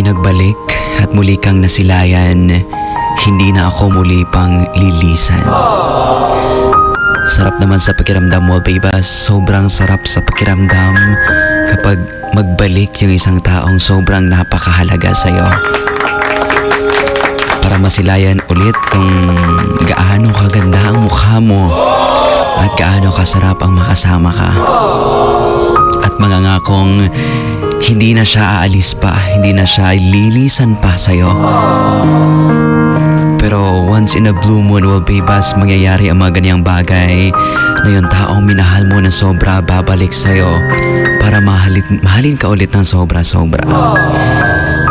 ay nagbalik at muli kang nasilayan, hindi na ako muli pang lilisan. Sarap naman sa pakiramdam mo, Bebas. Sobrang sarap sa pakiramdam kapag magbalik yung isang taong sobrang napakahalaga sa'yo. Para masilayan ulit kung gaano kaganda ang mukha mo at gaano kasarap ang makasama ka. At mangangakong hindi na siya aalis pa, hindi na siya lilisan pa sa'yo. Pero once in a blue moon will be bas mangyayari ang mga ganyang bagay na yung taong minahal mo na sobra babalik sa'yo para mahalin, mahalin ka ulit ng sobra-sobra.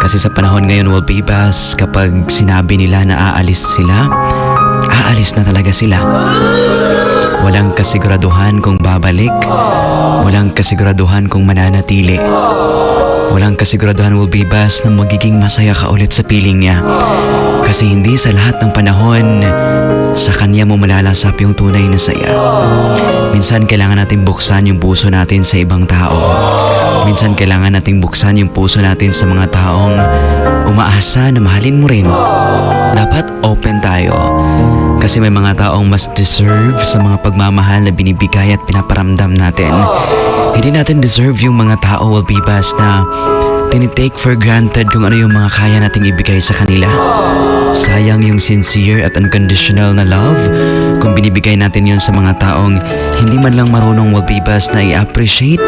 Kasi sa panahon ngayon will be bas kapag sinabi nila na aalis sila, aalis na talaga sila. Walang kasiguraduhan kung babalik, walang kasiguraduhan kung mananatili. Walang kasiguraduhan will be bas na magiging masaya ka ulit sa piling niya. Kasi hindi sa lahat ng panahon, sa kanya mo malalasap yung tunay na saya. Minsan kailangan natin buksan yung puso natin sa ibang tao. Minsan kailangan nating buksan yung puso natin sa mga taong umaasa na mahalin mo rin. Dapat open tayo. Kasi may mga taong mas deserve sa mga pagmamahal na binibigay at pinaparamdam natin. Hindi natin deserve yung mga tao will be bas na tinitake for granted kung ano yung mga kaya nating ibigay sa kanila. Sayang yung sincere at unconditional na love kung binibigay natin yun sa mga taong hindi man lang marunong will be bas na i-appreciate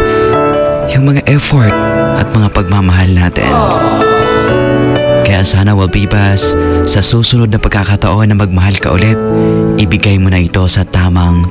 yung mga effort at mga pagmamahal natin. Kaya sana Walbibas, sa susunod na pagkakataon na magmahal ka ulit, ibigay mo na ito sa tamang